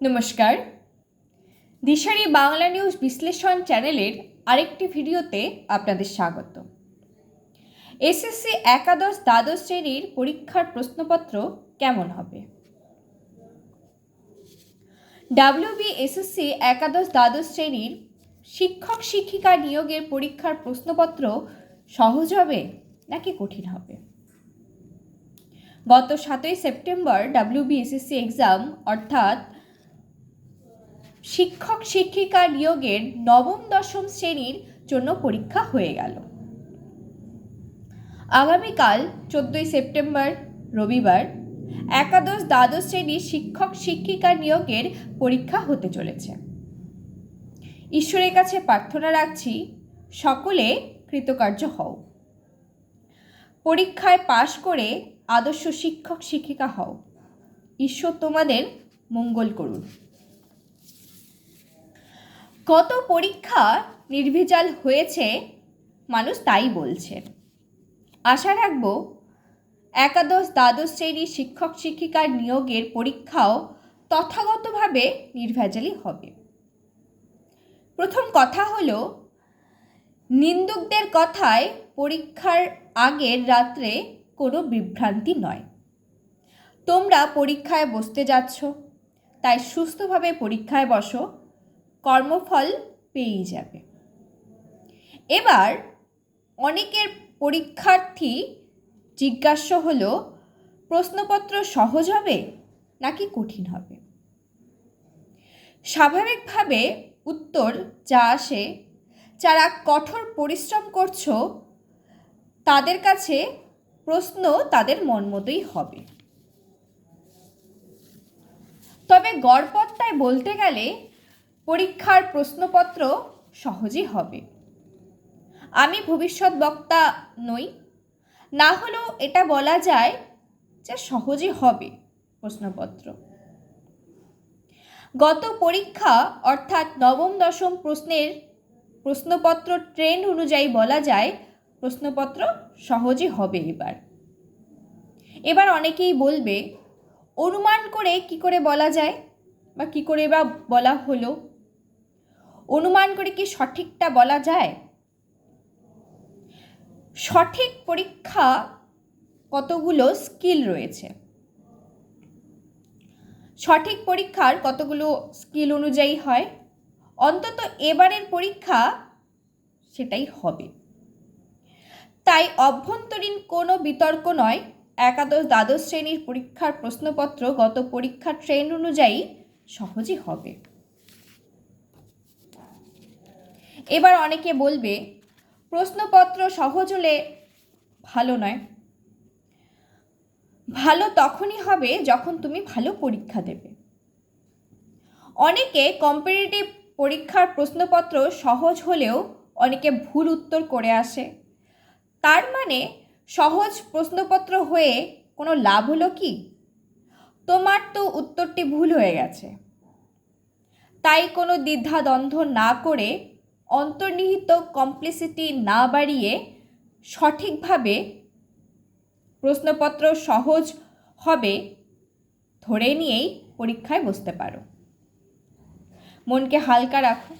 নমস্কার। দিশারি বাংলা নিউজ বিশ্লেষণ চ্যানেলের আরেকটি ভিডিওতে আপনাদের স্বাগত। এসএসসি একাদশ দ্বাদশ শ্রেণির পরীক্ষার প্রশ্নপত্র কেমন হবে? ডাব্লিউবি এসএসসি একাদশ দ্বাদশ শ্রেণির শিক্ষক শিক্ষিকা নিয়োগের পরীক্ষার প্রশ্নপত্র সহজ হবে নাকি কঠিন হবে? গত সাতই সেপ্টেম্বর ডাব্লিউবিএসএসসি এক্সাম, অর্থাৎ শিক্ষক শিক্ষিকা নিয়োগের নবম, দশম শ্রেণির জন্য পরীক্ষা হয়ে গেল। আগামীকাল চোদ্দোই সেপ্টেম্বর, রবিবার, একাদশ, দ্বাদশ শ্রেণির শিক্ষক শিক্ষিকা নিয়োগের পরীক্ষা হতে চলেছে। ঈশ্বরের কাছে প্রার্থনা রাখছি, সকলে কৃতকার্য হও। পরীক্ষায় পাশ করে আদর্শ শিক্ষক শিক্ষিকা হও। ঈশ্বর তোমাদের মঙ্গল করুন। কত পরীক্ষা নির্ভেজাল হয়েছে, মানুষ তাই বলছে। আশা রাখব, একাদশ, দ্বাদশ শ্রেণির শিক্ষক শিক্ষিকার নিয়োগের পরীক্ষাও তথাগতভাবে নির্ভেজালই হবে। প্রথম কথা হল, নিন্দুকদের কথায় পরীক্ষার আগের রাত্রে কোনো বিভ্রান্তি নয়। তোমরা পরীক্ষায় বসতে যাচ্ছ, তাই সুস্থভাবে পরীক্ষায় বসো কর্মফল পেয়েই যাবে। এবার অনেকের পরীক্ষার্থী জিজ্ঞাস্য হলো, প্রশ্নপত্র সহজ হবে নাকি কঠিন হবে? স্বাভাবিকভাবে উত্তর যা আসে, যারা কঠোর পরিশ্রম করছ, তাদের কাছে প্রশ্ন তাদের মন মতোই হবে। তবে গড়পত্তায় বলতে গেলে পরীক্ষার প্রশ্নপত্র সহজই হবে। আমি ভবিষ্যৎ বক্তা নই। না হলেও এটা বলা যায় যে সহজই হবে প্রশ্নপত্র। গত পরীক্ষা অর্থাৎ নবম দশম প্রশ্নের প্রশ্নপত্র ট্রেন্ড অনুযায়ী বলা যায়, প্রশ্নপত্র সহজই হবে এবার। এবার অনেকেই বলবে, অনুমান করে কি করে বলা যায় বা কি করে বা বলা হলো? অনুমান করে কি সঠিকটা বলা যায়? সঠিক পরীক্ষা কতগুলো স্কিল রয়েছে? সঠিক পরীক্ষার কতগুলো স্কিল অনুযায়ী হয়? অন্তত এবারের পরীক্ষা সেটাই হবে। তাই অভ্যন্তরীণ কোনো বিতর্ক নয়, একাদশ দ্বাদশ শ্রেণির পরীক্ষার প্রশ্নপত্র গত পরীক্ষার ট্রেন্ড অনুযায়ী সহজই হবে। এবার অনেকে বলবে, প্রশ্নপত্র সহজ হলে ভালো নয়। ভালো তখনই হবে যখন তুমি ভালো পরীক্ষা দেবে। অনেকে কম্পিটিটিভ পরীক্ষার প্রশ্নপত্র সহজ হলেও অনেকে ভুল উত্তর করে আসে। তার মানে সহজ প্রশ্নপত্র হয়ে কোনো লাভ হলো কি? তোমার তো উত্তরটি ভুল হয়ে গেছে। তাই কোনো দ্বিধাদ্বন্দ্ব না করে অন্তর্নিহিত কমপ্লিসিটি না বাড়িয়ে সঠিকভাবে প্রশ্নপত্র সহজ হবে, ধরে নিয়েই পরীক্ষায় বসতে পারো। মনকে হালকা রাখো।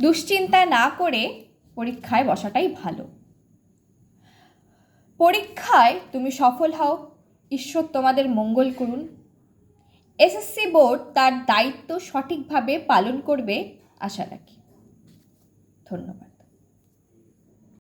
দুশ্চিন্তা না করে পরীক্ষায় বসাটাই ভালো। পরীক্ষায় তুমি সফল হও, ঈশ্বর তোমাদের মঙ্গল করুন। এসএসসি বোর্ড তার দায়িত্ব সঠিকভাবে পালন করবে আশা রাখি। ধন্যবাদ।